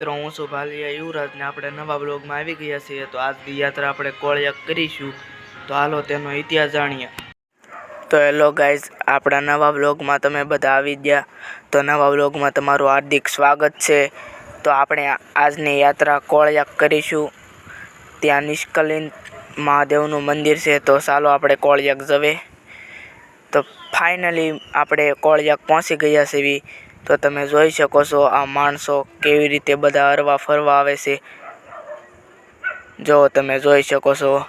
મિત્રો હું છું ભાલિયા યુવરાજ ને આપણે નવા બ્લોગમાં આવી ગયા છીએ. તો આજની યાત્રા આપણે કોળિયા કરીશું. તો હાલો તેનો ઇતિહાસ જાણીએ. તો હેલો ગાઈઝ, આપણા નવા બ્લોગમાં તમે બધા આવી ગયા. તો નવા બ્લોગમાં તમારું હાર્દિક સ્વાગત છે. તો આપણે આજની યાત્રા કોળિયા કરીશું. ત્યાં નિષ્કલિન મહાદેવનું મંદિર છે. તો ચાલો આપણે કોળિયાક જવે તો ફાઇનલી આપણે કોળિયાક પહોંચી ગયા છીએ. તો તમે જોઈ શકો છો આ માણસો કેવી રીતે બધા હરવા ફરવા આવે છે. જો તમે જોઈ શકો છો.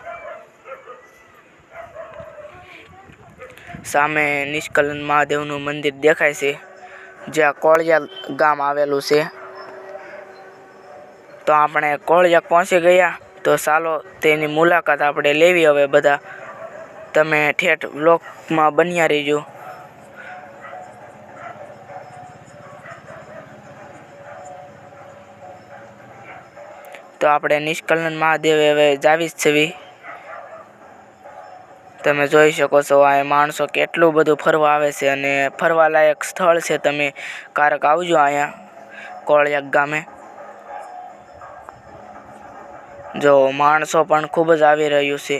સામે નિષ્કલન મહાદેવનું મંદિર દેખાય છે, જ્યાં કોળિયા ગામ આવેલું છે. તો આપણે કોળિયા પહોંચી ગયા, તો ચાલો તેની મુલાકાત આપણે લેવી હવે બધા. તમે ઠેઠ બ્લોકમાં બન્યા રહીજો. તો આપણે નિષ્કલન મહાદેવ હવે જાવી જ છવી. તમે જોઈ શકો છો આ માણસો કેટલું બધું ફરવા આવે છે અને ફરવા લાયક સ્થળ છે. તમે કારક આવજો અહીંયા, કોળિયાક ગામે. જો માણસો પણ ખૂબ જ આવી રહ્યું છે.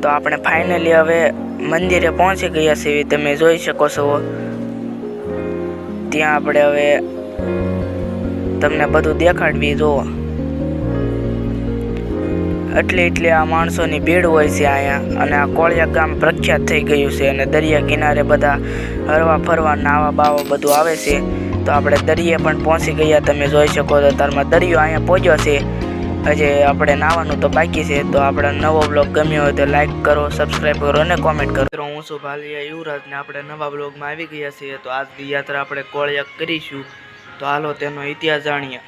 તો આપણે ફાઇનલી હવે મંદિરે પહોંચી ગયા છીએ તમે જોઈ શકો છો. ત્યાં આપણે હવે તમને બધું દેખાડવી જુઓ એટલે એટલી આ માણસોની ભીડ હોય છે અહીંયા અને આ કોળિયા ગામ પ્રખ્યાત થઈ ગયું છે અને દરિયા કિનારે બધા હરવા ફરવા નાવા બાવા બધું આવે છે. તો આપણે દરિયે પણ પહોંચી ગયા તમે જોઈ શકો છો. તારમાં દરિયો અહીંયા પહોંચ્યો છે. હજી આપણે નાવાનું તો બાકી છે, તો આપણે નવો બ્લોગ ગમ્યો હોય તો લાઈક કરો સબસ્ક્રાઈબ કરો અને કોમેન્ટ કરો. હું છું ભાલિયા યુવરાજ ને આપણે નવા બ્લોગમાં આવી ગયા છીએ, તો આજની યાત્રા આપણે કોળિયા કરીશું. તો હાલો તેનો ઇતિહાસ જાણીએ.